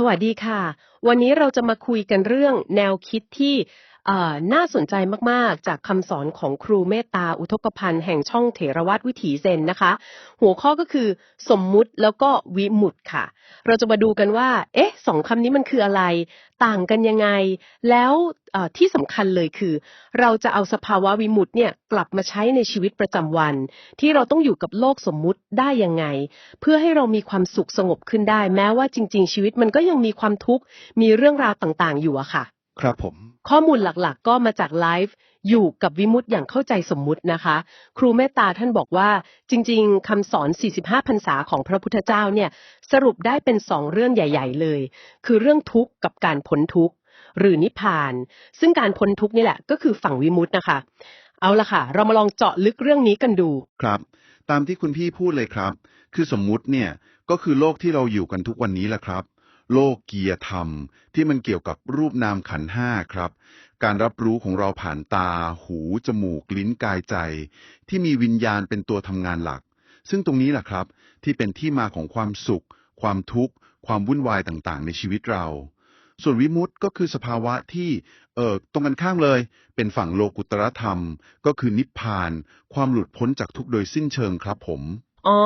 สวัสดีค่ะ วันนี้เราจะมาคุยกันเรื่องแนวคิดที่ น่าสนใจมาก ๆ จากคำสอนของครูเมตตาอุทกภัณฑ์แห่งช่องเถรวาทวิถีเซนนะคะ หัวข้อก็คือสมมุติแล้วก็วิมุตติค่ะ เราจะมาดูกันว่า เอ๊ะสองคำนี้มันคืออะไร ต่างกันยังไง แล้วที่สำคัญเลยคือ เราจะเอาสภาวะวิมุตติเนี่ยกลับมาใช้ในชีวิตประจำวัน ที่เราต้องอยู่กับโลกสมมุติได้ยังไง เพื่อให้เรามีความสุขสงบขึ้นได้ แม้ว่าจริง ๆ ชีวิตมันก็ยังมีความทุกข์มีเรื่องราวต่างๆ อยู่อะค่ะ ครับผม ข้อมูลหลักๆ ก็มาจากไลฟ์อยู่กับวิมุตติอย่างเข้าใจสมมุตินะคะ ครูเมตตาท่านบอกว่าจริงๆคำสอน 45พรรษาของพระพุทธเจ้าเนี่ยสรุปได้เป็นสองเรื่องใหญ่ ๆ เลย คือเรื่องทุกข์กับการพ้นทุกข์หรือนิพพาน ซึ่งการพ้นทุกข์นี่แหละก็คือฝั่งวิมุตตินะคะ เอาละค่ะ เรามาลองเจาะลึกเรื่องนี้กันดูครับ ตามที่คุณพี่พูดเลยครับ คือสมมุติเนี่ยก็คือโลกที่เราอยู่กันทุกวันนี้แหละครับ โลกเกียรธรรม ที่มันเกี่ยวกับรูปนามขันห้าครับ การรับรู้ของเราผ่านตา หู จมูก ลิ้นกายใจ ที่มีวิญญาณเป็นตัวทำงานหลัก ซึ่งตรงนี้แหละครับ ที่เป็นที่มาของความสุข ความทุกข์ ความวุ่นวายต่างๆ ในชีวิตเรา ส่วนวิมุตติก็คือสภาวะที่เออตรงกันข้ามเลย เป็นฝั่งโลกุตรธรรม ก็คือนิพพาน ความหลุดพ้นจากทุกข์โดยสิ้นเชิงครับผมอ๋อ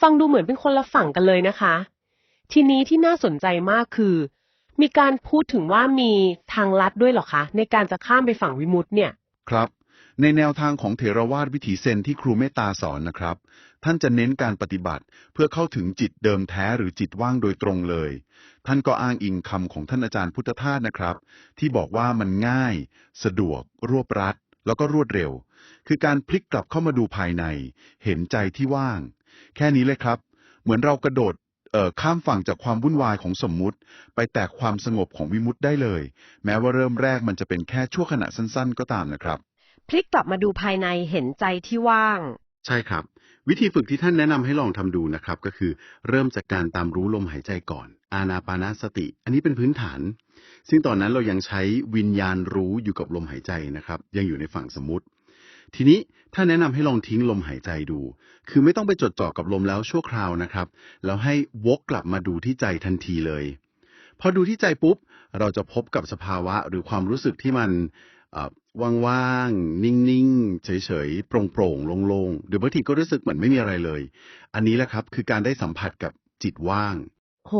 ฟังดูเหมือนเป็นคนละฝั่งกันเลยนะคะ ทีนี้ที่น่าสนใจมากคือ มีการพูดถึงว่ามีทางลัดด้วยเหรอคะ ในการจะข้ามไปฝั่งวิมุตติเนี่ย ครับ ในแนวทางของเถรวาทวิถีเซนที่ครูเมตตาสอนนะครับ ท่านจะเน้นการปฏิบัติเพื่อเข้าถึงจิตเดิมแท้หรือจิตว่างโดยตรงเลย ท่านก็อ้างอิงคำของท่านอาจารย์พุทธทาสนะครับ ที่บอกว่ามันง่าย สะดวก รวบรัด แล้วก็รวดเร็ว คือการพลิกกลับเข้ามาดูภายใน เห็นใจที่ว่าง แค่นี้เลยครับ เหมือนเรากระโดด ข้ามฝั่งจากความวุ่นวายของสมมุติ ไปแตกความสงบของวิมุตติได้เลย แม้ว่าเริ่มแรกมันจะเป็นแค่ชั่วขณะสั้นๆ ก็ตามนะครับ พลิกกลับมาดูภายในเห็นใจที่ว่าง ใช่ครับ วิธีฝึกที่ท่านแนะนำให้ลองทำดูนะครับ ก็คือเริ่มจากการตามรู้ลมหายใจก่อน อานาปานาสติ อันนี้เป็นพื้นฐาน ซึ่งตอนนั้นเรายังใช้วิญญาณรู้อยู่กับลมหายใจนะครับ ยังอยู่ในฝั่งสมมติ ทีนี้ถ้าแนะนำให้ลองทิ้งลมหายใจดู คือไม่ต้องไปจดจ่อกับลมแล้วชั่วคราวนะครับ แล้วให้วกกลับมาดูที่ใจทันทีเลย พอดูที่ใจปุ๊บ เราจะพบกับสภาวะหรือความรู้สึกที่มันว่างๆ นิ่งๆ เฉยๆ โปร่งๆ โล่งๆหรือบางทีก็รู้สึกเหมือนไม่มีอะไรเลย อันนี้แหละครับคือการได้สัมผัสกับจิตว่าง โห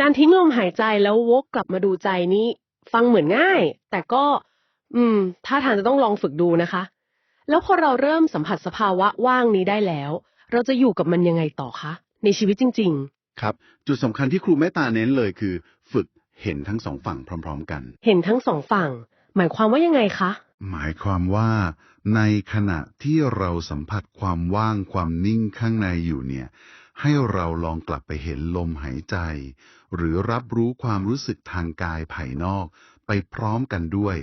การทิ้งลมหายใจแล้ววกกลับมาดูใจนี้ ฟังเหมือนง่าย แต่ก็ อืม ถ้าทางจะต้องลองฝึกดูนะคะ แล้วพอเราเริ่มสัมผัสสภาวะว่างนี้ได้แล้ว เราจะอยู่กับมันยังไงต่อคะ ในชีวิตจริงครับ จุดสำคัญที่ครูเมตตาเน้นเลยคือ ฝึกเห็นทั้งสองฝั่งพร้อม ๆ กันๆเห็นทั้งสองฝั่ง หมายความว่ายังไงคะ หมายความว่า ในขณะที่เราสัมผัสความว่างความนิ่งข้างในอยู่เนี่ย ให้เราลองกลับไปเห็นลมหายใจ หรือรับรู้ความรู้สึกทางกายภายนอก ไปพร้อมกันด้วย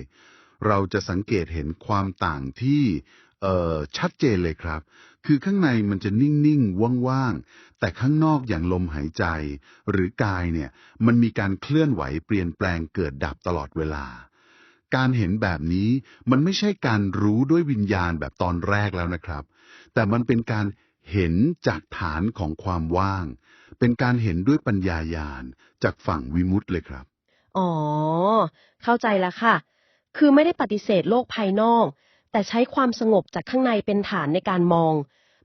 เราจะสังเกตเห็นความต่างที่ชัดเจนเลยครับ คือข้างในมันจะนิ่ง ๆ ว่าง ๆ แต่ข้างนอกอย่างลมหายใจ หรือกายเนี่ย มันมีการเคลื่อนไหวเปลี่ยนแปลงเกิดดับตลอดเวลา การเห็นแบบนี้มันไม่ใช่การรู้ด้วยวิญญาณแบบตอนแรกแล้วนะครับ แต่มันเป็นการเห็นจากฐานของความว่าง เป็นการเห็นด้วยปัญญาญาณจากฝั่งวิมุตติเลยครับ อ๋อ เข้าใจแล้วค่ะ คือไม่ได้ปฏิเสธโลกภายนอก แต่ใช้ความสงบจากข้างในเป็นฐานในการมอง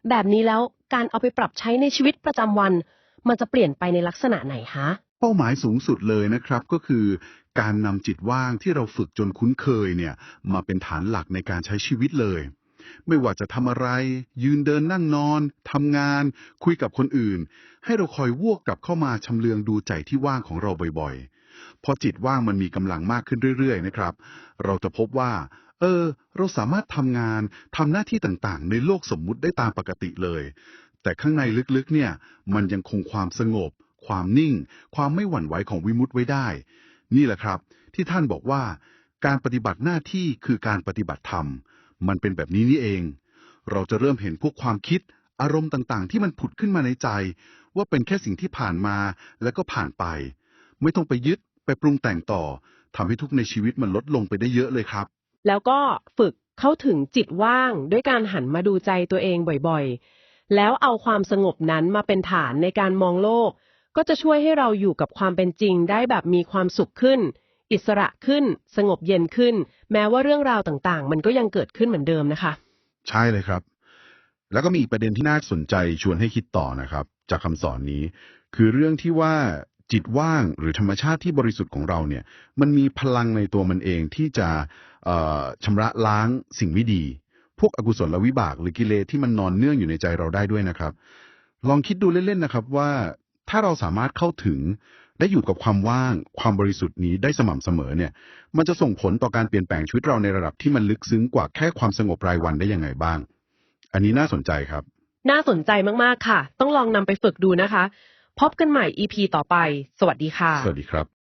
แบบนี้แล้วการเอาไปปรับใช้ในชีวิตประจำวัน มันจะเปลี่ยนไปในลักษณะไหนคะ เป้าหมายสูงสุดเลยนะครับก็คือ การนำจิตว่างที่เราฝึกจนคุ้นเคยเนี่ยมาเป็นฐานหลักในการใช้ชีวิตเลย ไม่ว่าจะทำอะไร ยืนเดินนั่งนอนทำงาน คุยกับคนอื่น ให้เราคอยวกกลับเข้ามาชำเลืองดูใจที่ว่างของเราบ่อยๆ พอจิตว่างมันมีกำลังมากขึ้นเรื่อยๆนะครับ เราจะพบว่า เออ เราสามารถทำงานทำหน้าที่ต่างๆ ในโลกสมมุติได้ตามปกติเลย แต่ข้างในลึกๆ เนี่ย มันยังคงความสงบ ความนิ่ง ความไม่หวั่นไหวของวิมุตติไว้ได้ นี่แหละครับ ที่ท่านบอกว่า การปฏิบัติหน้าที่คือการปฏิบัติธรรม มันเป็นแบบนี้นี่เอง เราจะเริ่มเห็นพวกความคิด อารมณ์ต่างๆ ที่มันผุดขึ้นมาในใจ ว่าเป็นแค่สิ่งที่ผ่านมาแล้วก็ผ่านไป ไม่ต้องไปยึด ไปปรุงแต่งต่อทำให้ทุกข์ในชีวิตมันลดลงไปได้เยอะเลยครับ แล้วก็ฝึกเข้าถึงจิตว่างด้วยการหันมาดูใจตัวเองบ่อยๆ แล้วเอาความสงบนั้นมาเป็นฐานในการมองโลก ก็จะช่วยให้เราอยู่กับความเป็นจริงได้แบบมีความสุขขึ้น อิสระขึ้น สงบเย็นขึ้น แม้ว่าเรื่องราวต่างๆ มันก็ยังเกิดขึ้นเหมือนเดิมนะคะ ใช่เลยครับ แล้วก็มีอีกประเด็นที่น่าสนใจชวนให้คิดต่อนะครับ จากคำสอนนี้ คือเรื่องที่ว่า จิตว่างหรือธรรมชาติที่บริสุทธิ์ของเราเนี่ย มันมีพลังในตัวมันเองที่จะชำระล้างสิ่งไม่ดี พวกอกุศลวิบาก หรือกิเลสที่มันนอนเนื่องอยู่ในใจเราได้ด้วยนะครับ ลองคิดดูเล่นๆนะครับว่าถ้าเราสามารถเข้าถึงได้อยู่กับความว่าง ความบริสุทธิ์นี้ได้สม่ำเสมอเนี่ย มันจะส่งผลต่อการเปลี่ยนแปลงชีวิตเราในระดับที่มันลึกซึ้งกว่าแค่ความสงบรายวันได้ยังไงบ้าง อันนี้น่าสนใจครับ น่าสนใจมากๆค่ะ ต้องลองนำไปฝึกดูนะคะ พบกันใหม่ EP ต่อไป สวัสดีค่ะ สวัสดีครับ